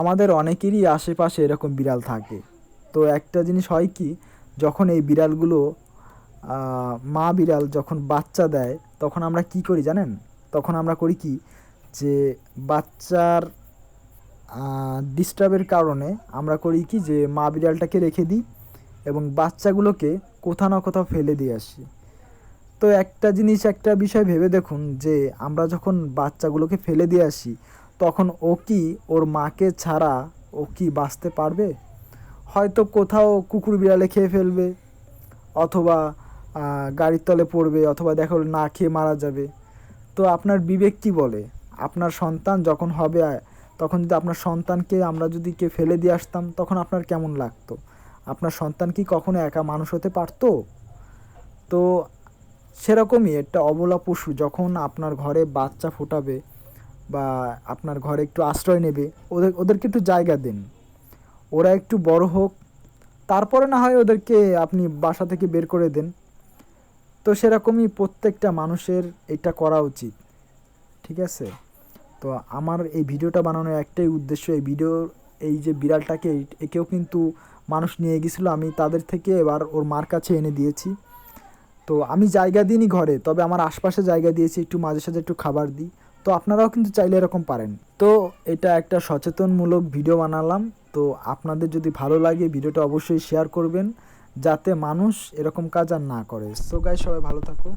আমাদের অনেকেরই আশেপাশে এরকম বিড়াল থাকে। তো একটা জিনিস হয় কি, যখন এই বিড়ালগুলো মা বিড়াল যখন বাচ্চা দেয়, তখন আমরা কি করি জানেন? তখন আমরা করি কি, যে বাচ্চার ডিস্টার্বের কারণে আমরা করি কি, যে মা বিড়ালটাকে রেখে দিই এবং বাচ্চাগুলোকে কোথাও না কোথাও ফেলে দিয়ে আসি। তো একটা জিনিস, একটা বিষয় ভেবে দেখুন যে আমরা যখন বাচ্চাগুলোকে ফেলে দিয়ে আসি তখন ও কি ওর মাকে ছাড়া ও কি বাঁচতে পারবে? হয়তো কোথাও কুকুর বিড়ালে খেয়ে ফেলবে, অথবা গাড়ির তলে পড়বে, অথবা দেখা না খেয়ে মারা যাবে। তো আপনার বিবেক কি বলে? আপনার সন্তান যখন হবে তখন যদি আপনার সন্তানকে আমরা যদি কে ফেলে দিয়ে আসতাম, তখন আপনার কেমন লাগতো? আপনার সন্তান কি কখনো একা মানুষ হতে পারতো? তো সেরকমই একটা অবলা পশু, যখন আপনার ঘরে বাচ্চা ফোটাবে বা আপনার ঘরে একটু আশ্রয় নেবে, ওদের, ওদেরকে একটু জায়গা দিন। ওরা একটু বড় হোক, তারপরে না হয় ওদেরকে আপনি বাসা থেকে বের করে দেন। তো সেরকমই প্রত্যেকটা মানুষের এটা করা উচিত, ঠিক আছে? তো আমার এই ভিডিওটা বানানোর একটাই উদ্দেশ্য, এই ভিডিও, এই যে বিড়ালটাকে, একেও কিন্তু মানুষ নিয়ে গেছিল, আমি তাদের থেকে এবার ওর মার কাছে এনে দিয়েছি। তো আমি জায়গা দিইনি ঘরে, তবে আমার আশপাশে জায়গা দিয়েছি, একটু মাঝে সাঝে একটু খাবার দিই। তো আপনারাও কিন্তু চাইলে এরকম পারেন। তো এটা একটা সচেতনমূলক ভিডিও বানালাম। তো আপনাদের যদি ভালো লাগে ভিডিওটা অবশ্যই শেয়ার করবেন, যাতে মানুষ এরকম কাজ আর না করে। সো গাই সবাই ভালো থাকো।